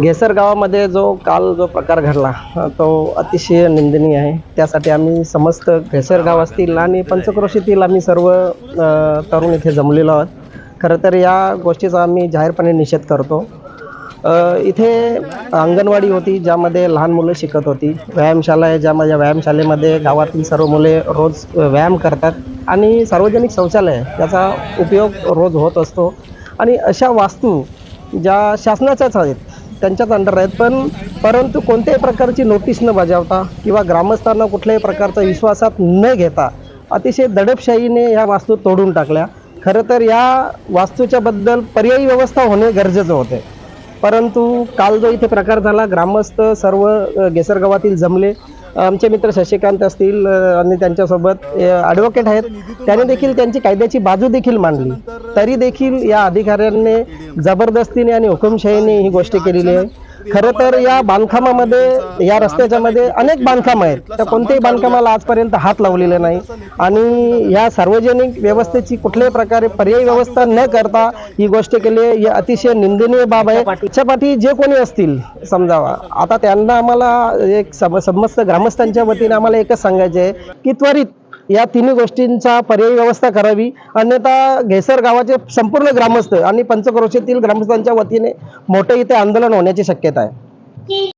घेसर गावामध्ये जो काल जो प्रकार घडला तो अतिशय निंदनीय आहे. त्यासाठी आम्ही समस्त घेसर गाव असतील आणि पंचक्रोशीतील आम्ही सर्व तरुण इथे जमलेलो आहोत. खरं तर या गोष्टीचा आम्ही जाहीरपणे निषेध करतो. इथे अंगणवाडी होती ज्यामध्ये लहान मुलं शिकत होती. व्यायामशाला आहे ज्यामध्ये व्यायामशालेमध्ये गावातील सर्व मुले रोज व्यायाम करतात आणि सार्वजनिक शौचालय याचा त्याचा उपयोग रोज होत असतो. आणि अशा वास्तू ज्या शासनाच्याच आहेत त्यांच्याच अंडर आहेत. पण परंतु कोणत्याही प्रकारची नोटीस न बजावता किंवा ग्रामस्थांना कुठल्याही प्रकारचा विश्वासात न घेता अतिशय दडपशाहीने ह्या वास्तू तोडून टाकल्या. खरं तर या वास्तूच्या बद्दल पर्यायी व्यवस्था होणे गरजेचं होते. परंतु काल जो इथे प्रकार झाला ग्रामस्थ सर्व अ, जमले. आमचे मित्र शशिकांत असतील आणि त्यांच्यासोबत ॲडव्होकेट आहेत. त्याने देखील त्यांची कायद्याची बाजू देखील मांडली. तरी देखील या अधिकाऱ्यांनी जबरदस्तीने आणि हुकुमशाहीने ही गोष्ट केलेली आहे. खरं तर या बांधकामामध्ये या रस्त्याच्या मध्ये अनेक बांधकाम आहेत. त्या कोणत्याही बांधकामाला आजपर्यंत हात लावलेले नाही. आणि या सार्वजनिक व्यवस्थेची कुठल्याही प्रकारे पर्यायी व्यवस्था न करता ही गोष्ट केली आहे. ही अतिशय निंदनीय बाब आहे. त्याच्या जे कोणी असतील समजावा. आता त्यांना आम्हाला एक सम समस्त ग्रामस्थांच्या वतीने आम्हाला एकच सांगायचे आहे की त्वरित या तिन्ही गोष्टींचा पर्यायी व्यवस्था करावी. अन्यथा घेसर गावाचे संपूर्ण ग्रामस्थ आणि पंचक्रोशीतील ग्रामस्थांच्या वतीने मोठे इथे आंदोलन होण्याची शक्यता आहे.